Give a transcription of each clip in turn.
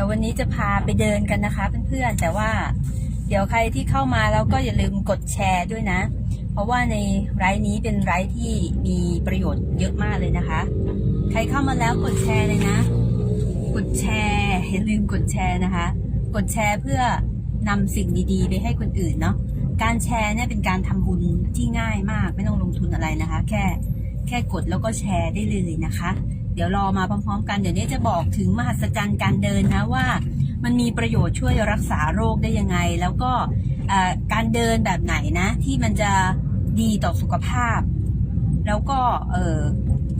ดี๋ยววันนี้จะพาไปเดินกันนะคะเพื่อนๆ แต่ว่าเดี๋ยวใครที่เข้ามาแล้วก็อย่าลืมกดแชร์ด้วยนะ เพราะว่าในไลฟ์นี้เป็นไลฟ์ที่มีประโยชน์เยอะมากเลยนะคะ ใครเข้ามาแล้วกดแชร์เลยนะ กดแชร์อย่าลืมกดแชร์นะคะ กดแชร์เพื่อนำสิ่งดีๆ ไปให้คนอื่นเนาะการแชร์เนี่ยเป็นการทำบุญที่ง่ายมากไม่ต้องลงทุนอะไรนะคะ แค่แค่กดแล้วก็แชร์ได้เลยนะคะ เดี๋ยวรอมาพร้อมๆ กัน เดี๋ยวนี้จะบอกถึงมหัศจรรย์การเดินนะว่า มันมีประโยชน์ช่วยรักษาโรคได้ยังไง แล้วก็การเดินแบบไหนนะ ที่มันจะดีต่อสุขภาพ แล้วก็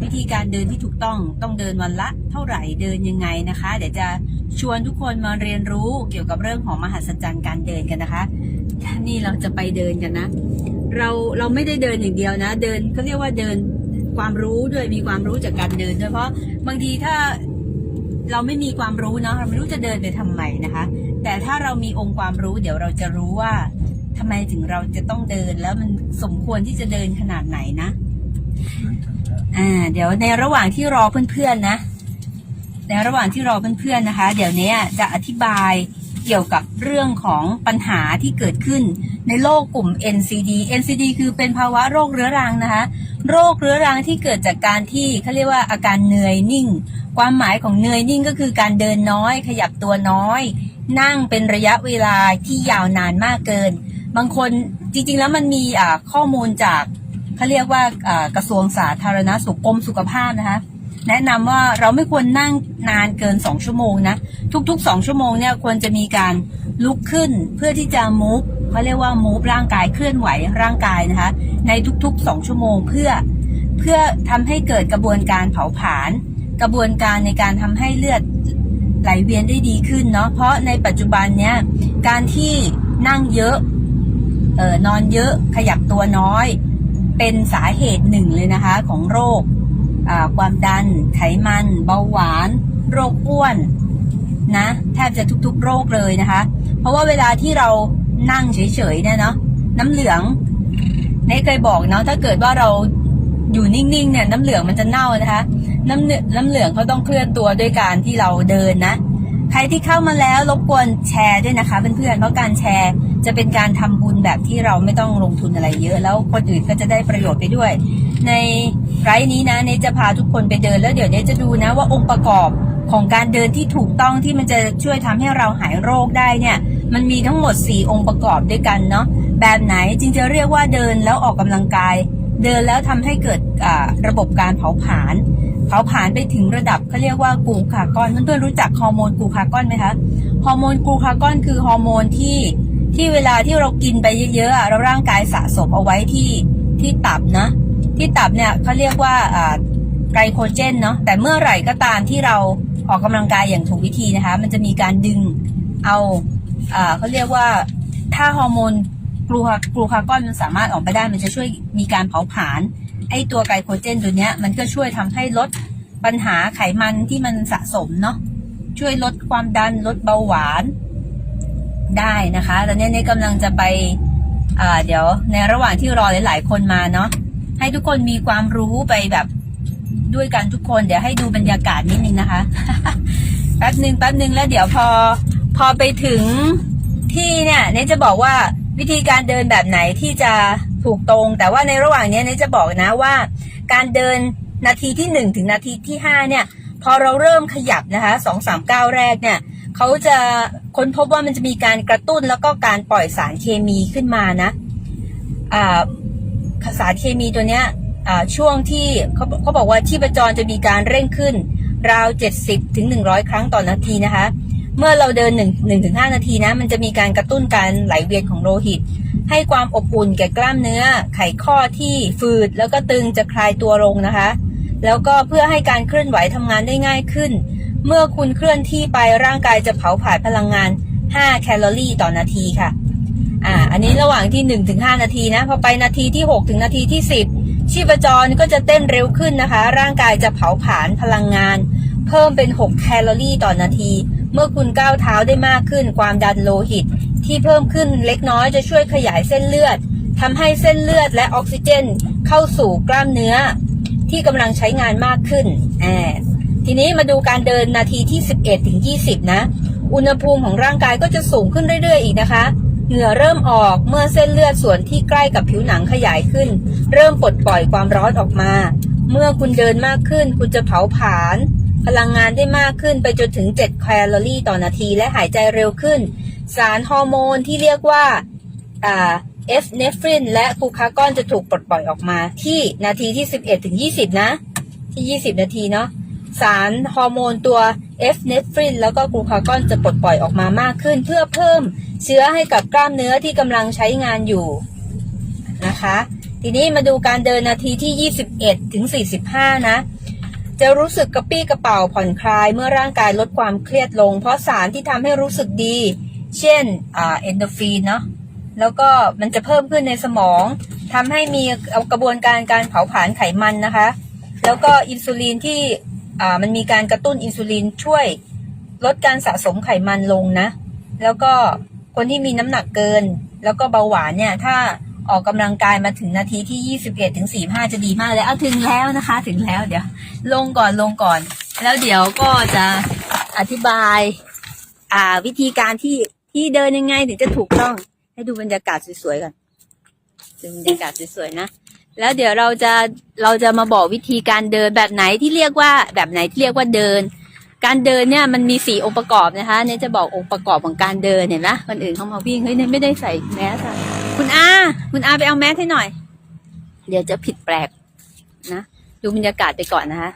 วิธีการเดินที่ถูกต้องต้องเดินวันละ เท่าไหร่เดินยังไงนะคะ เดี๋ยวจะชวนทุกคนมาเรียนรู้เกี่ยวกับเรื่องของมหัศจรรย์การเดินกันนะคะนี่เราจะไปเดินกันนะ เราเราไม่ได้เดินอย่างเดียวนะ เดินเขาเรียกว่าเดิน ความรู้ด้วยมีความรู้จากการเดินด้วยเพราะบางทีถ้าเราไม่มีความรู้เนาะเราไม่รู้จะเดินไปทำไมนะคะ แต่ถ้าเรามีองค์ความรู้ เดี๋ยวเราจะรู้ว่าทำไมถึงเราจะต้องเดินแล้วมันสมควรที่จะเดินขนาดไหนนะอ่า เดี๋ยวในระหว่างที่รอเพื่อนๆนะในระหว่างที่รอเพื่อนๆนะคะ เดี๋ยวนี้จะอธิบาย กี่ยวกับเรื่องของปัญหาที่เกิดขึ้น ในโรคกลุ่ม NCD NCD คือเป็นภาวะโรคเรื้อรังนะคะ โรคเรื้อรังที่เกิดจากการที่เขาเรียกว่าอาการเหนื่อยนิ่ง ความหมายของเหนื่อยนิ่งก็คือการเดินน้อย ขยับตัวน้อย นั่งเป็นระยะเวลาที่ยาวนานมากเกิน บางคนจริงๆแล้วมันมีข้อมูลจากเขาเรียกว่าอ่ากระทรวงสาธารณสุขกรมสุขภาพนะคะ แนะนำว่าเราไม่ควรนั่งนานเกิน 2 ชั่วโมงนะ ทุกๆ 2 ชั่วโมงเนี่ยควรจะมีการลุกขึ้นเพื่อที่จะมูฟเขาเรียกว่ามูฟร่างกายเคลื่อนไหวร่างกายนะคะ ในทุกๆ 2 ชั่วโมงเพื่อเพื่อทำให้เกิดกระบวนการเผาผลาญกระบวนการในการทำให้เลือดไหลเวียนได้ดีขึ้นเนาะเพราะในปัจจุบันเนี้ยการที่นั่งเยอะเออนอนเยอะขยับตัวน้อย เป็นสาเหตุหนึ่งเลยนะคะของโรค ความดัน ไขมัน เบาหวาน โรคอ้วนนะแทบจะทุกๆ โรคเลยนะคะ เพราะว่าเวลาที่เรานั่งเฉยๆเนี่ยเนาะน้ำเหลืองเนเคยบอกเนาะถ้าเกิดว่าเราอยู่นิ่งๆเนี่ยน้ำเหลืองมันจะเน่านะคะ น้ำเน้ำเหลืองเขาต้องเคลื่อนตัวด้วยการที่เราเดินนะ ใครที่เข้ามาแล้วรบกวนแชร์ด้วยนะคะเพื่อนๆเพราะการแชร์ จะเป็นการทำบุญแบบที่เราไม่ต้องลงทุนอะไรเยอะ แล้วคนอื่นก็จะได้ประโยชน์ไปด้วย ในไลฟ์นี้นะเนจะพาทุกคนไปเดินแล้วเดี๋ยวเนจะดูนะว่าองค์ประกอบของการเดินที่ถูกต้องที่มันจะช่วยทำให้เราหายโรคได้เนี่ย มันมีทั้งหมด 4 องค์ประกอบด้วยกันเนาะแบบไหนจึงจะเรียกว่าเดินแล้วออกกำลังกาย เดินแล้วทำให้เกิดระบบการเผาผลาญเผาผลาญไปถึงระดับเขาเรียกว่ากูคาก้อนเพื่อนๆรู้จักฮอร์โมนกูคาก้อนไหมคะฮอร์โมนกูคาก้อนคือฮอร์โมนที่ ที่เวลาที่เรากินไปเยอะๆเราร่างกายสะสมเอาไว้ที่ที่ตับนะ ที่ตับเนี่ยเขาเรียกว่าไกลโคเจนเนาะแต่เมื่อไหร่ก็ตามที่เราออกกำลังกายอย่างถูกวิธีนะคะ มันจะมีการดึงเอาอเขาเรียกว่าถ้าฮอร์โมนกลูคากลูคาก้อนมันสามารถออกไปได้ มันจะช่วยมีการเผาผลาญไอตัวไกลโคเจนตัวเนี้ยมันก็ช่วยทำให้ลดปัญหาไขมันที่มันสะสมเนาะช่วยลดความดันลดเบาหวาน ได้นะคะตอนนี้เนี่ยกำลังจะไปเดี๋ยวในระหว่างที่รอหลายๆคนมาเนาะให้ทุกคนมีความรู้ไปแบบด้วยกันทุกคน เดี๋ยวให้ดูบรรยากาศนิดนึงนะคะแป๊บหนึ่งแป๊บหนึ่งแล้วเดี๋ยวพอพอไปถึงที่เนี่ยเนยจะบอกว่าวิธีการเดินแบบไหนที่จะถูกตรง แต่ว่าในระหว่างเนี้ยเนยจะบอกนะว่า การเดินนาทีที่หนึ่งถึงนาทีที่ห้าเนี่ย พอเราเริ่มขยับนะคะสองสามก้าวแรกเนี่ยเขาจะ ค้นพบว่ามันจะมีการกระตุ้นแล้วก็การปล่อยสารเคมีขึ้นมานะสารเคมีตัวเนี้ยช่วงที่เขาเขาบอกว่าที่ประจรจะมีการเร่งขึ้น ราว 70ถึง100 ครั้งต่อนนาทีนะคะ เมื่อเราเดิน1 1ถึง5นาทีนะ มันจะมีการกระตุ้นการไหลเวียนของโลหิต ให้ความอบอุ่นแก่กล้ามเนื้อ ไขข้อที่ฝืด แล้วก็ตึงจะคลายตัวลงนะคะ แล้วก็เพื่อให้การเคลื่อนไหวทำงานได้ง่ายขึ้น เมื่อคุณเคลื่อนที่ไปร่างกายจะเผาผลาญพลังงาน 5 แคลอรี่ต่อนาทีค่ะ อ่า อันนี้ระหว่างที่1ถึง5นาทีนะ พอไปนาทีที่ 6 ถึงนาทีที่ 10 ชีพจรก็จะเต้นเร็วขึ้นนะคะ ร่างกายจะเผาผลาญพลังงาน เพิ่มเป็น 6 แคลอรี่ต่อนาที เมื่อคุณก้าวเท้าได้มากขึ้น ความดันโลหิต ที่เพิ่มขึ้นเล็กน้อยจะช่วยขยายเส้นเลือดทำให้เส้นเลือดและออกซิเจน เข้าสู่กล้ามเนื้อ ที่กำลังใช้งานมากขึ้นแอ่า ทีนี้มาดูการเดินนาทีที่ 11ถึง20 นะ อุณหภูมิของร่างกายก็จะสูงขึ้นเรื่อย ๆ อีกนะคะ เหงื่อเริ่มออกเมื่อเส้นเลือดส่วนที่ใกล้กับผิวหนังขยายขึ้น เริ่มปลดปล่อยความร้อนออกมา เมื่อคุณเดินมากขึ้น คุณจะเผาผลาญพลังงานได้มากขึ้นไปจนถึง 7 แคลอรี่ต่อนาทีและหายใจเร็วขึ้น สารฮอร์โมนที่เรียกว่าเอฟเนฟรินและกูคากอนจะถูกปลดปล่อยออกมาที่นาทีที่ 11ถึง20 นะ ที่ 20 นาทีเนาะ สารฮอร์โมนตัว F เนฟรินแล้วก็กลูคากอนจะปลดปล่อยออกมามากขึ้น เพื่อเพิ่มเชื้อให้กับกล้ามเนื้อที่กำลังใช้งานอยู่นะคะ ทีนี้มาดูการเดินนาทีที่ 21 ถึง 45 นะ จะรู้สึกกระปี้กระเป๋าผ่อนคลายเมื่อร่างกายลดความเครียดลง เพราะสารที่ทำให้รู้สึกดี เช่นอเอนโดฟินเนาะแล้วก็มันจะเพิ่มขึ้นในสมองทำให้มีกระบวนการการเผาผลาญไขมันนะคะ แล้วก็อินซูลินที่ มันมีการกระตุ้นอินซูลินช่วยลดการสะสมไขมันลงนะ แล้วก็คนที่มีน้ำหนักเกิน แล้วก็เบาหวานเนี่ย ถ้าออกกำลังกายมาถึงนาทีที่ 21ถึง45 จะดีมากเลยเอาถึงแล้วนะคะ ถึงแล้วเดี๋ยว ลงก่อนลงก่อน แล้วเดี๋ยวก็จะอธิบาย อ่าวิธีการที่ที่เดินยังไงถึงจะถูกต้อง ให้ดูบรรยากาศสวยๆก่อนดูบรรยากาศสวยๆนะ แล้วเดี๋ยวเราจะเราจะมาบอกวิธีการเดินแบบไหนที่เรียกว่าแบบไหนที่เรียกว่าเดิน การเดินเนี่ยมันมีสี่องค์ประกอบนะคะเนี่ยจะบอกองค์ประกอบของการเดินเห็นไหมคนอื่นเขามาวิ่งเฮ้ยเนี่ยไม่ได้ใส่แมสอะคุณอาคุณอาไปเอาแมสให้หน่อย เดี๋ยวจะผิดแปลกนะดูบรรยากาศไปก่อนนะคะ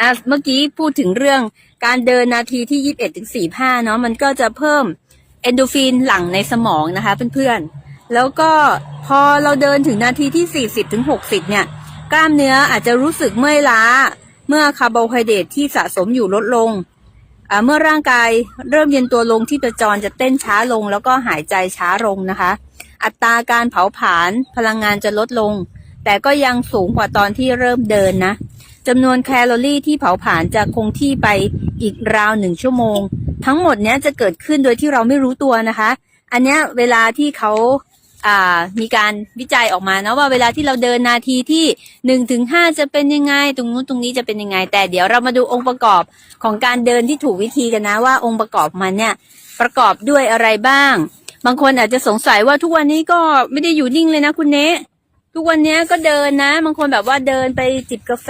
อะเมื่อกี้พูดถึงเรื่องการเดินนาทีที่ยี่สิบเอ็ดถึงสี่ห้าเนาะมันก็จะเพิ่มเอนโดฟินหลั่งในสมองนะคะเพื่อนๆ แล้วก็พอเราเดินถึงนาทีที่ 40ถึง60 เนี่ย กล้ามเนื้ออาจจะรู้สึกเมื่อยล้า เมื่อคาร์โบไฮเดรตที่สะสมอยู่ลดลง เมื่อร่างกายเริ่มเย็นตัวลงที่ประจรจะเต้นช้าลง แล้วก็หายใจช้าลงนะคะ อัตราการเผาผลาญพลังงานจะลดลง แต่ก็ยังสูงกว่าตอนที่เริ่มเดินนะจำนวนแคลอรี่ที่เผาผลาญจะคงที่ไปอีกราวหนึ่งชั่วโมง ทั้งหมดเนี้ยจะเกิดขึ้นโดยที่เราไม่รู้ตัวนะคะ อันเนี้ยเวลาที่เขา มีการวิจัยออกมาเนาะว่าเวลาที่เราเดินนาทีที่หนึ่งถึงห้าจะเป็นยังไง ตรงนู้นตรงนี้จะเป็นยังไง แต่เดี๋ยวเรามาดูองค์ประกอบของการเดินที่ถูกวิธีกันนะว่าองค์ประกอบมันเนี่ยประกอบด้วยอะไรบ้าง บางคนอาจจะสงสัยว่าทุกวันนี้ก็ไม่ได้อยู่นิ่งเลยนะคุณเนะทุกวันนี้ก็เดินนะ บางคนแบบว่าเดินไปจิบกาแฟ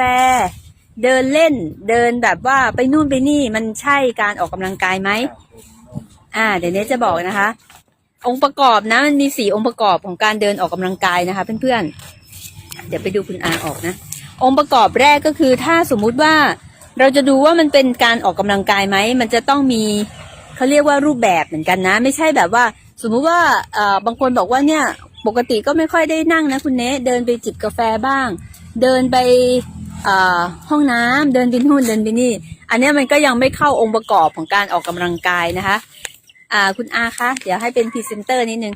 เดินเล่น เดินแบบว่าไปนู่นไปนี่มันใช่การออกกำลังกายไหมอ่า เดี๋ยวเนี้จะบอกนะคะ องค์ประกอบนะมันมีสี่องค์ประกอบของการเดินออกกำลังกายนะคะเพื่อนๆเดี๋ยวไปดูคุณอาออกนะองค์ประกอบแรกก็คือถ้าสมมุติว่าเราจะดูว่ามันเป็นการออกกำลังกายไหมมันจะต้องมีเขาเรียกว่ารูปแบบเหมือนกันนะ ไม่ใช่แบบว่า สมมุติว่าบางคนบอกว่าเนี่ยปกติก็ไม่ค่อยได้นั่งนะคุณเนสเดินไปจิบกาแฟบ้าง เดินไปห้องน้ำเดินไปนู่นเดินไปนี่ อันนี้มันก็ยังไม่เข้าองค์ประกอบของการออกกำลังกายนะคะ อ่าคุณอาคะ เดี๋ยวให้เป็นพรีเซนเตอร์นิดนึง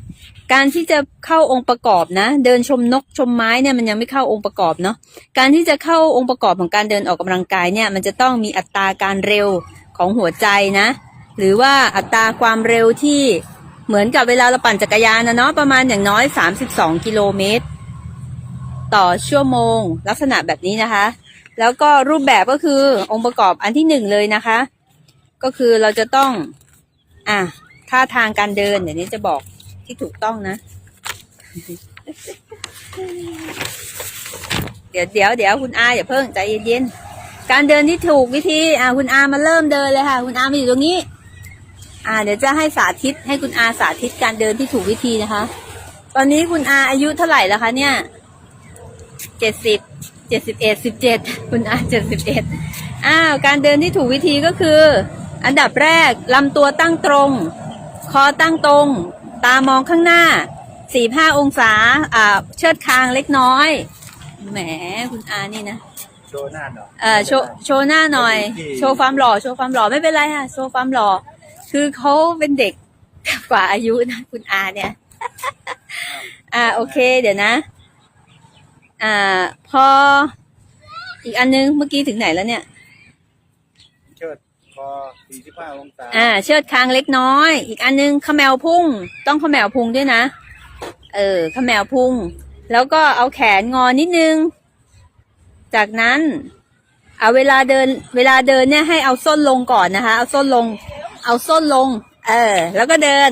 การที่จะเข้าองค์ประกอบนะ เดินชมนกชมไม้เนี่ยมันยังไม่เข้าองค์ประกอบเนาะ การที่จะเข้าองค์ประกอบของการเดินออกกำลังกายเนี่ยมันจะต้องมีอัตราการเร็วของหัวใจนะ หรือว่าอัตราความเร็วที่เหมือนกับเวลาเราปั่นจักรยานนะเนาะประมาณอย่างน้อย 32 กิโลเมตร ต่อชั่วโมง ลักษณะแบบนี้นะคะ แล้วก็รูปแบบก็คือองค์ประกอบอันที่หนึ่งเลยนะคะ ก็คือเราจะต้อง อะ ท่าทางการเดินเดี๋ยวนี้จะบอกที่ถูกต้องนะ เดี๋ยวเดี๋ยวเดี๋ยวคุณอาอย่าเพิ่งใจเย็นๆการเดินที่ถูกวิธีอะคุณอามาเริ่มเดินเลยค่ะ คุณอามาอยู่ตรงนี้ อ่า เดี๋ยวจะให้สาธิตให้คุณอาสาธิตการเดินที่ถูกวิธีนะคะ ตอนนี้คุณอาอายุเท่าไหร่แล้วคะเนี่ยเจ็ดสิบเจ็ดสิบเอ็ดสิบเจ็ดคุณอาเจ็ดสิบเอ็ดอ้าวการเดินที่ถูกวิธีก็คือ อันดับแรกลำตัวตั้งตรง อตั้งตรง ตามองข้างหน้าสี่ห้าองศา อ่า เชิดคางเล็กน้อย แหมคุณอานี่นะ โชว์หน้าหน่อยเอ่อโชว์โชว์หน้าหน่อย โชว์ความหล่อ โชว์ความหล่อไม่เป็นไรค่ะ โชว์ความหล่อ คือเขาเป็นเด็กกว่าอายุนะคุณอาเนี่ย อ่าโอเค เดี๋ยวนะ อ่า พออีกอันนึงเมื่อกี้ถึงไหนแล้วเนี่ยเชิดคอ 45องศาอ่า เชิดคางเล็กน้อย อีกอันนึงขมแมวพุ่ง ต้องขมแมวพุ่งด้วยนะ เออขมแมวพุ่ง แล้วก็เอาแขนงอนิดนึง จากนั้น เอาเวลาเดิน เวลาเดินเนี่ยให้เอาส้นลงก่อนนะคะ เอาส้นลง เอาส้นลง เออ แล้วก็เดิน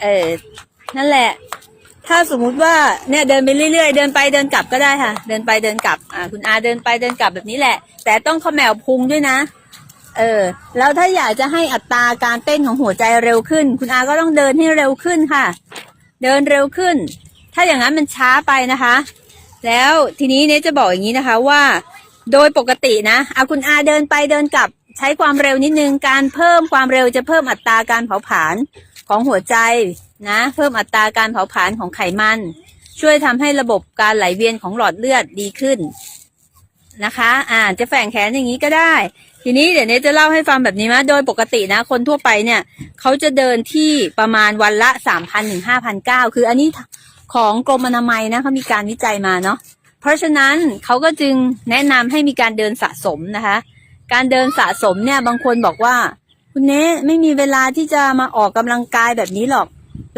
เออ นั่นแหละ ถ้าสมมุติว่าเนี่ยเดินไปเรื่อยๆ เดินไปเดินกลับก็ได้ค่ะ เดินไปเดินกลับ อ่า คุณอาเดินไปเดินกลับแบบนี้แหละ แต่ต้องขมแมวพุงด้วยนะ เออ แล้วถ้าอยากจะให้อัตราการเต้นของหัวใจเร็วขึ้น คุณอาก็ต้องเดินให้เร็วขึ้นค่ะ เดินเร็วขึ้น ถ้าอย่างนั้นมันช้าไปนะคะ แล้วทีนี้เน่จะบอกอย่างนี้นะคะว่า โดยปกตินะเอาคุณอาเดินไปเดินกลับใช้ความเร็วนิดนึง การเพิ่มความเร็วจะเพิ่มอัตราการเผาผลาญของหัวใจนะ เพิ่มอัตราการเผาผลาญของไขมัน ช่วยทำให้ระบบการไหลเวียนของหลอดเลือดดีขึ้นนะคะ อ่าจะแฝงแขนอย่างนี้ก็ได้ ทีนี้เดี๋ยวเนี้จะเล่าให้ฟังแบบนี้นะโดยปกตินะ คนทั่วไปเนี่ยเขาจะเดินที่ประมาณวันละสามพันถึงห้าพันเก้าคืออันนี้ของกรมอนามัยนะเขามีการวิจัยมาเนาะเพราะฉะนั้นเขาก็จึงแนะนำให้มีการเดินสะสมนะคะ การเดินสะสมเนี่ยบางคนบอกว่า คุณเนไม่มีเวลาที่จะมาออกกำลังกายแบบนี้หรอก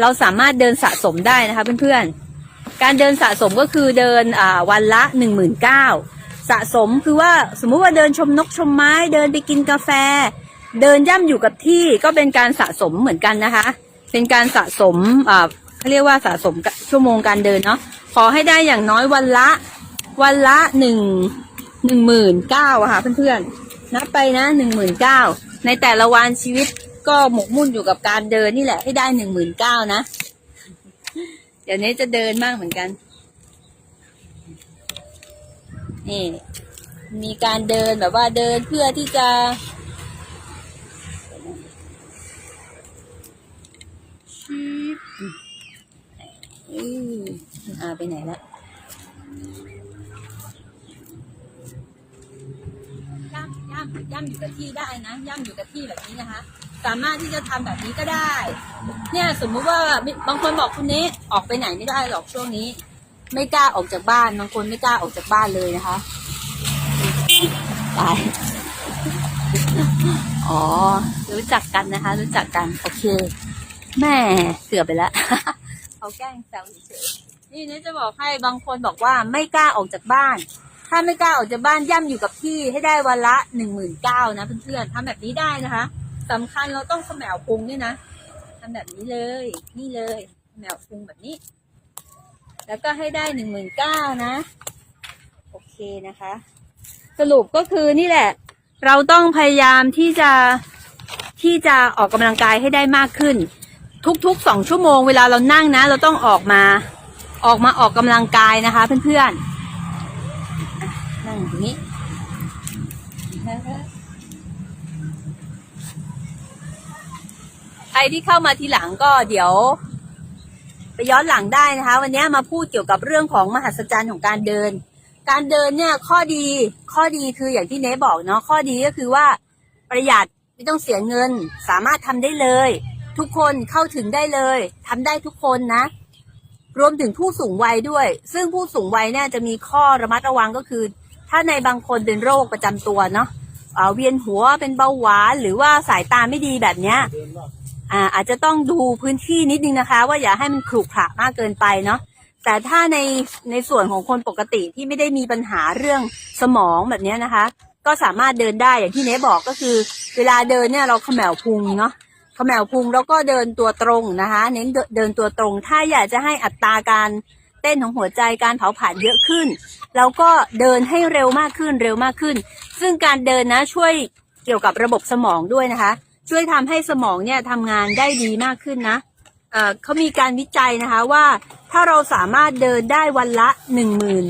เราสามารถเดินสะสมได้นะคะเพื่อนๆการเดินสะสมก็คือเดินวันละหนึ่งหมื่นเก้า สะสมคือว่าสมมุติว่าเดินชมนกชมไม้เดินไปกินกาแฟ เดินย่ำอยู่กับที่ก็เป็นการสะสมเหมือนกันนะคะ เป็นการสะสมอ่าเขาเรียกว่าสะสมชั่วโมงการเดินเนาะขอให้ได้อย่างน้อยวันละ วันละหนึ่งหนึ่งหมื่นเก้าค่ะเพื่อนๆนับไปนะหนึ่งหมื่นเก้าในแต่ละวันชีวิตก็หมกมุ่นอยู่กับการเดินนี่แหละให้ได้หนึ่งหมื่นเก้านะ เดี๋ยวนี้จะเดินมากเหมือนกัน นี่ มีการเดินแบบว่าเดินเพื่อที่จะชีบอืมอ่าไปไหนละย่ำย่ำย่ำอยู่กับที่ได้นะย่ำอยู่กับที่แบบนี้นะคะ สามารถที่จะทำแบบนี้ก็ได้ เนี่ยสมมุติว่าบางคนบอกคุณนี้ออกไปไหนไม่ได้หรอกช่วงนี้ ไม่กล้าออกจากบ้านบางคนไม่กล้าออกจากบ้านเลยนะคะตายอ๋อ รู้จักกันนะคะ รู้จักกัน โอเค แม่เกือไปแล้วเขาแกล้งแซวเฉยนี่นี่จะบอกให้บางคนบอกว่าไม่กล้าออกจากบ้าน ถ้าไม่กล้าออกจากบ้านย่ำอยู่กับที่ให้ได้วันละหนึ่งหมื่นเก้านะเพื่อนๆทำแบบนี้ได้นะคะสำคัญเราต้องเขมวพุงด้วยนะทำแบบนี้เลย นี่เลยเขมวพุงแบบนี้ แล้วก็ให้ได้หนึ่งหมื่นเก้านะ โอเคนะคะ สรุปก็คือนี่แหละ เราต้องพยายามที่จะที่จะออกกำลังกายให้ได้มากขึ้น ทุกๆสองชั่วโมงเวลาเรานั่งนะ เราต้องออกมาออกมาออกกำลังกายนะคะ เพื่อนๆนั่งอย่างนี้ใครที่เข้ามาทีหลังก็เดี๋ยว ย้อนหลังได้นะคะ วันนี้มาพูดเกี่ยวกับเรื่องของมหัศจรรย์ของการเดิน การเดินเนี่ยข้อดีข้อดีคืออย่างที่เนบอกเนาะข้อดีก็คือว่าประหยัดไม่ต้องเสียเงิน สามารถทำได้เลย ทุกคนเข้าถึงได้เลยทำได้ทุกคนนะ รวมถึงผู้สูงวัยด้วย ซึ่งผู้สูงวัยเนี่ยจะมีข้อระมัดระวังก็คือ ถ้าในบางคนเป็นโรคประจำตัวเนาะเอ่อเวียนหัวเป็นเบาหวานหรือว่าสายตาไม่ดีแบบเนี้ย อาอาจจะต้องดูพื้นที่นิดนึงนะคะ ว่าอย่าให้มันขรุขระมากเกินไปเนาะแต่ถ้าในในส่วนของคนปกติที่ไม่ได้มีปัญหาเรื่องสมองแบบนี้นะคะ ก็สามารถเดินได้อย่างที่เนบอกก็คือ เวลาเดินเนี่ยเราเขมวพุงเนาะเขมวพุงแล้วก็เดินตัวตรงนะคะ เน้นเดินเดินตัวตรง ถ้าอยากจะให้อัตราการเต้นของหัวใจการเผาผลาญเยอะขึ้น แล้วก็เดินให้เร็วมากขึ้นเร็วมากขึ้น ซึ่งการเดินนะช่วยเกี่ยวกับระบบสมองด้วยนะคะ ช่วยทำให้สมองเนี่ยทำงานได้ดีมากขึ้นนะเอ่อเขามีการวิจัยนะคะว่าถ้าเราสามารถเดินได้วันละหนึ่งหมื่น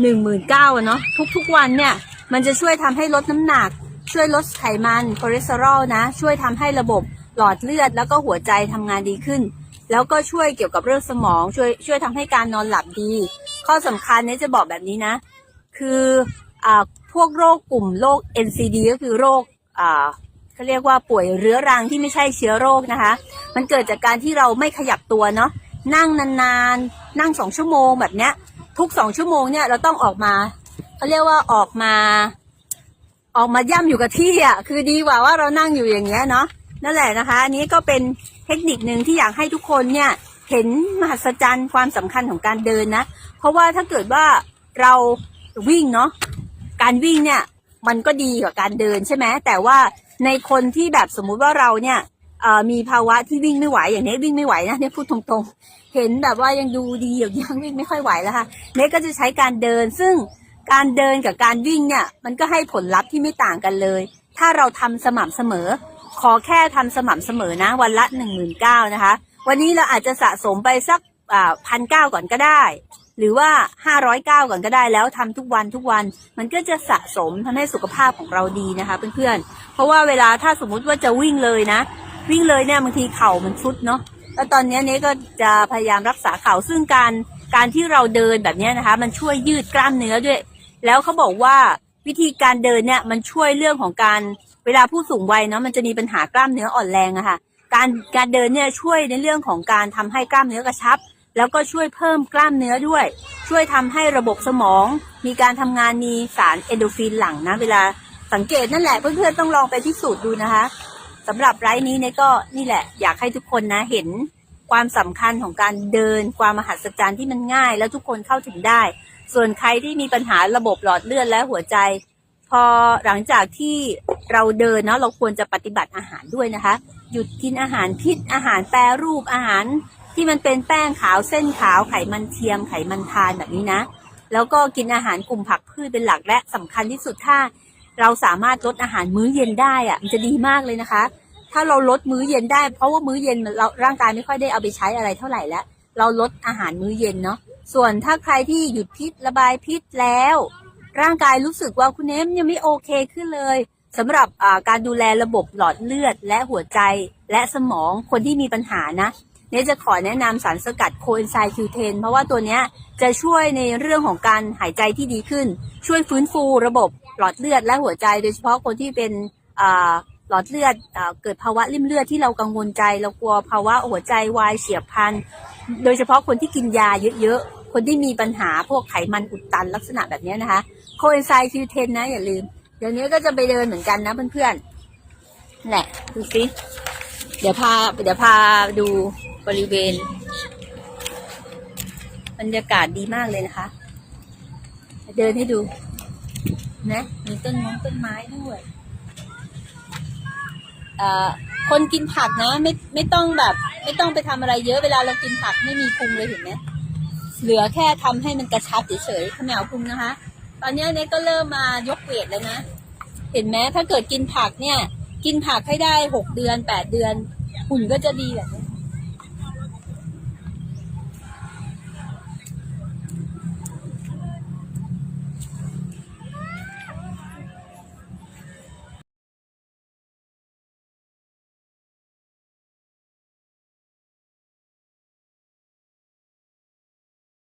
หนึ่งหมื่นเก้าเนาะทุกๆวันเนี่ยมันจะช่วยทำให้ลดน้ำหนัก ช่วยลดไขมันคอเลสเตอรอลนะ ช่วยทำให้ระบบหลอดเลือดแล้วก็หัวใจทำงานดีขึ้น แล้วก็ช่วยเกี่ยวกับเรื่องสมอง ช่วยช่วยทำให้การนอนหลับดี ข้อสำคัญเนี่ยจะบอกแบบนี้นะ คืออ่าพวกโรคกลุ่มโรค NCD ก็คือโรคอ่า เขาเรียกว่าป่วยเรื้อรังที่ไม่ใช่เชื้อโรคนะคะ มันเกิดจากการที่เราไม่ขยับตัวเนาะนั่งนานๆ นั่งสองชั่วโมงแบบเนี้ย ทุกสองชั่วโมงเนี่ยเราต้องออกมาเขาเรียกว่าออกมา ออกมาย่ำอยู่กับที่อะคือดีกว่าว่าเรานั่งอยู่อย่างเงี้ยเนาะนั่นแหละนะคะ อันนี้ก็เป็นเทคนิคหนึ่งที่อยากให้ทุกคนเนี่ยเห็นมหัศจรรย์ความสำคัญของการเดินนะ เพราะว่าถ้าเกิดว่าเราวิ่งเนาะการวิ่งเนี่ยมันก็ดีกว่าการเดินใช่ไหมแต่ว่า ในคนที่แบบสมมุติว่าเราเนี่ยมีภาวะที่วิ่งไม่ไหวอย่างนี้วิ่งไม่ไหวนะเนี่ยพูดตรงๆ เห็นแบบว่ายังดูดีอยู่ยังวิ่งไม่ค่อยไหวแล้วค่ะเนยก็จะใช้การเดิน ซึ่งการเดินกับการวิ่งเนี่ยมันก็ให้ผลลัพธ์ที่ไม่ต่างกันเลย ถ้าเราทำสม่ำเสมอ ขอแค่ทำสม่ำเสมอนะ วันละหนึ่งหมื่นเก้านะคะ วันนี้เราอาจจะสะสมไปสักพันเก้าก่อนก็ได้ หรือว่าห้าร้อยเก้าก่อนก็ได้แล้วทำทุกวันทุกวัน มันก็จะสะสมทำให้สุขภาพของเราดีนะคะเพื่อนๆ เพราะว่าเวลาถ้าสมมุติว่าจะวิ่งเลยนะ วิ่งเลยเนี่ยบางทีเข่ามันชุดเนาะแล้วตอนนี้เนี้ก็จะพยายามรักษาเข่าซึ่งการการที่เราเดินแบบนี้นะคะ มันช่วยยืดกล้ามเนื้อด้วย แล้วเขาบอกว่าวิธีการเดินเนี่ยมันช่วยเรื่องของการเวลาผู้สูงวัยเนาะมันจะมีปัญหากล้ามเนื้ออ่อนแรงอะค่ะ การการเดินเนี่ยช่วยในเรื่องของการทำให้กล้ามเนื้อกระชับ แล้วก็ช่วยเพิ่มกล้ามเนื้อด้วย ช่วยทำให้ระบบสมอง มีการทำงานมีสารเอนโดฟินหลั่งนะเวลาสังเกตนั่นแหละเพื่อนๆต้องลองไปพิสูจน์ดูนะคะสำหรับไลฟ์นี้เนี่ยก็นี่แหละ อยากให้ทุกคนนะเห็นความสำคัญของการเดินความมหัศจรรย์ที่มันง่าย แล้วทุกคนเข้าถึงได้ ส่วนใครที่มีปัญหาระบบหลอดเลือดและหัวใจ พอหลังจากที่เราเดินเนาะเราควรจะปฏิบัติอาหารด้วยนะคะ หยุดกินอาหารพิษอาหารแปรรูปอาหาร ที่มันเป็นแป้งขาวเส้นขาวไขมันเทียมไขมันทานแบบนี้นะ แล้วก็กินอาหารกลุ่มผักพืชเป็นหลักและสำคัญที่สุดถ้า เราสามารถลดอาหารมื้อเย็นได้อะมันจะดีมากเลยนะคะ ถ้าเราลดมื้อเย็นได้ เพราะว่ามื้อเย็นเราร่างกายไม่ค่อยได้เอาไปใช้อะไรเท่าไหร่แล้วเราลดอาหารมื้อเย็นเนาะส่วนถ้าใครที่หยุดพิษระบายพิษแล้ว ร่างกายรู้สึกว่าคุณเนมยังไม่โอเคขึ้นเลยสำหรับการดูแลระบบหลอดเลือดและหัวใจและสมองคนที่มีปัญหานะ เนยจะขอแนะนำสารสกัดโคเอนไซม์คิวเทนเพราะว่าตัวเนี้ยจะช่วยในเรื่องของการหายใจที่ดีขึ้น ช่วยฟื้นฟูระบบหลอดเลือดและหัวใจ โดยเฉพาะคนที่เป็นหลอดเลือดอเกิดภาวะริ่มเลือดที่เรากังวลใจ เรากลัวภาวะหัวใจวายเฉียบพลัน โดยเฉพาะคนที่กินยาเยอะๆ คนที่มีปัญหาพวกไขมันอุดตันลักษณะแบบเนี้ยนะคะโคเอนไซม์คิวเทนนะอย่าลืม เดี๋ยวนี้ก็จะไปเดินเหมือนกันนะเพื่อนๆแหละดูสิเดี๋ยวพาเดี๋ยวพาดู บริเวณ บรรยากาศดีมากเลยนะคะ เดินให้ดู นะ มีต้นม้ต้นไม้ด้วยคนกินผักนะไม่ไม่ต้องแบบ ไม่ต้องไปทำอะไรเยอะเวลาเรากินผักไม่มีพุงเลยเห็นไหมเหลือแค่ทำให้มันกระชับเฉยๆขมวพุงนะคะ ตอนนี้เนี่ยก็เริ่มมายกเวทแล้วนะ เห็นไหมถ้าเกิดกินผักเนี่ย กินผักให้ได้หกเดือนแปดเดือนหุ่นก็จะดีแบบนี้